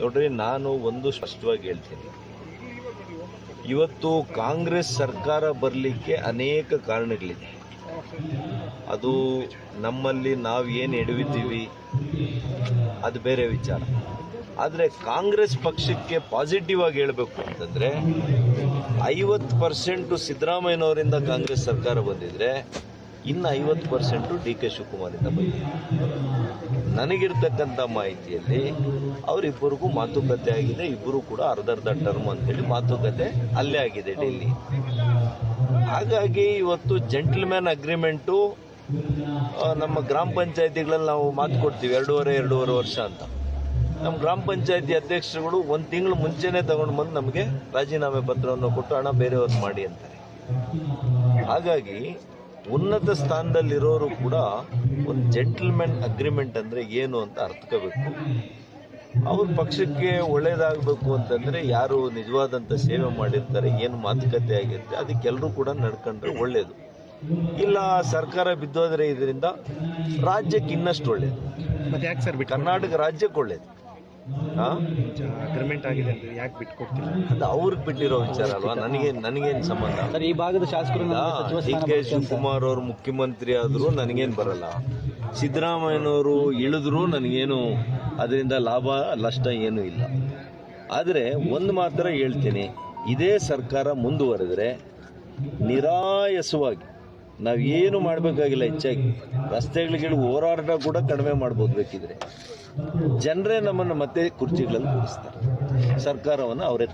ನೋಡ್ರಿ, ನಾನು ಒಂದು ಸ್ಪಷ್ಟವಾಗಿ ಹೇಳ್ತೀನಿ. ಇವತ್ತು ಕಾಂಗ್ರೆಸ್ ಸರ್ಕಾರ ಬರಲಿಕ್ಕೆ ಅನೇಕ ಕಾರಣಗಳಿದೆ. ಅದು ನಮ್ಮಲ್ಲಿ ನಾವು ಏನು ಎಡವಿದ್ದೀವಿ, ಅದು ಬೇರೆ ವಿಚಾರ. ಆದರೆ ಕಾಂಗ್ರೆಸ್ ಪಕ್ಷಕ್ಕೆ ಪಾಸಿಟಿವ್ ಆಗಿ ಹೇಳಬೇಕು ಅಂತಂದರೆ, ಐವತ್ತು ಪರ್ಸೆಂಟು ಸಿದ್ದರಾಮಯ್ಯನವರಿಂದ ಕಾಂಗ್ರೆಸ್ ಸರ್ಕಾರ ಬಂದಿದ್ರೆ ಇನ್ನು ಐವತ್ತು ಪರ್ಸೆಂಟು ಡಿ ಕೆ ಶಿವಕುಮಾರಿಂದ ಬಂದಿದೆ. ನನಗಿರ್ತಕ್ಕಂಥ ಮಾಹಿತಿಯಲ್ಲಿ ಅವರಿಬ್ಬರಿಗೂ ಮಾತುಕತೆ ಆಗಿದೆ. ಇಬ್ಬರು ಕೂಡ ಅರ್ಧರ್ಧ ಅರ್ಧ ಟರ್ಮ್ ಅಂತೇಳಿ ಮಾತುಕತೆ ಅಲ್ಲೇ ಆಗಿದೆ ಡೆಲ್ಲಿ. ಹಾಗಾಗಿ ಇವತ್ತು ಜೆಂಟ್ಲ್ಮ್ಯಾನ್ ಅಗ್ರಿಮೆಂಟು ನಮ್ಮ ಗ್ರಾಮ ಪಂಚಾಯತಿಗಳಲ್ಲಿ ನಾವು ಮಾತು ಕೊಡ್ತೀವಿ. ಎರಡೂವರೆ ಎರಡೂವರೆ ವರ್ಷ ಅಂತ. ನಮ್ಮ ಗ್ರಾಮ ಪಂಚಾಯತಿ ಅಧ್ಯಕ್ಷರುಗಳು ಒಂದು ತಿಂಗಳು ಮುಂಚೆನೇ ತಗೊಂಡು ಬಂದು ನಮಗೆ ರಾಜೀನಾಮೆ ಪತ್ರವನ್ನು ಕೊಟ್ಟು ಹಣ ಬೇರೆಯವ್ರು ಮಾಡಿ ಅಂತಾರೆ. ಹಾಗಾಗಿ ಉನ್ನತ ಸ್ಥಾನದಲ್ಲಿರೋರು ಕೂಡ ಒಂದು ಜೆಂಟಲ್ಮೆನ್ ಅಗ್ರಿಮೆಂಟ್ ಅಂದರೆ ಏನು ಅಂತ ಅರ್ಥಕೋಬೇಕು. ಅವ್ರ ಪಕ್ಷಕ್ಕೆ ಒಳ್ಳೇದಾಗಬೇಕು ಅಂತಂದರೆ ಯಾರು ನಿಜವಾದಂಥ ಸೇವೆ ಮಾಡಿರ್ತಾರೆ ಏನು ಮಾತುಕತೆ ಆಗಿರುತ್ತೆ ಅದಕ್ಕೆಲ್ಲರೂ ಕೂಡ ನಡ್ಕೊಂಡ್ರೆ ಒಳ್ಳೆಯದು ಇಲ್ಲ ಸರ್ಕಾರ ಬಿದ್ದೋದ್ರೆ ಇದರಿಂದ ರಾಜ್ಯಕ್ಕೆ ಇನ್ನಷ್ಟು ಒಳ್ಳೆಯದು ಕರ್ನಾಟಕ ರಾಜ್ಯಕ್ಕೆ ಒಳ್ಳೇದು. ಹಾಂ ಅಗ್ರಿಮೆಂಟ್ ಆಗಿದೆ ಅಂದ್ರೆ ಯಾಕೆ ಬಿಟ್ಕೊಡ್ತಿಲ್ಲ ಅದು ಅವ್ರಿಗೆ ಬಿಟ್ಟಿರೋ ವಿಚಾರ ಅಲ್ವಾ? ನನಗೆ ನನಗೇನು ಸಂಬಂಧ? ಸರ್ ಈ ಭಾಗದ ಶಾಸಕರು ಡಿ ಕೆ ಶಿವಕುಮಾರ್ ಅವರು ಮುಖ್ಯಮಂತ್ರಿ ಆದರೂ ನನಗೇನು ಬರಲ್ಲ. ಸಿದ್ದರಾಮಯ್ಯನವರು ಇಳಿದ್ರು ನನಗೇನು ಅದರಿಂದ ಲಾಭ ನಷ್ಟ ಏನೂ ಇಲ್ಲ. ಆದರೆ ಒಂದು ಮಾತ್ರ ಹೇಳ್ತೀನಿ. ಇದೇ ಸರ್ಕಾರ ಮುಂದುವರೆದ್ರೆ ನಿರಾಯಸವಾಗಿ ನಾವೇನು ಮಾಡಬೇಕಾಗಿಲ್ಲ ಹೆಚ್ಚಾಗಿ. ರಸ್ತೆಗಳಿಗೆ ಹೋರಾಟ ಕೂಡ ಕಡಿಮೆ ಮಾಡ್ಬೋದು ಬೇಕಿದ್ರೆ. ಜನರೇ ನಮ್ಮನ್ನು ಮತ್ತೆ ಕುರ್ಚಿಗಳಲ್ಲಿ ಕೂರಿಸ್ತಾರೆ. ಸರ್ಕಾರವನ್ನು ಅವರೇ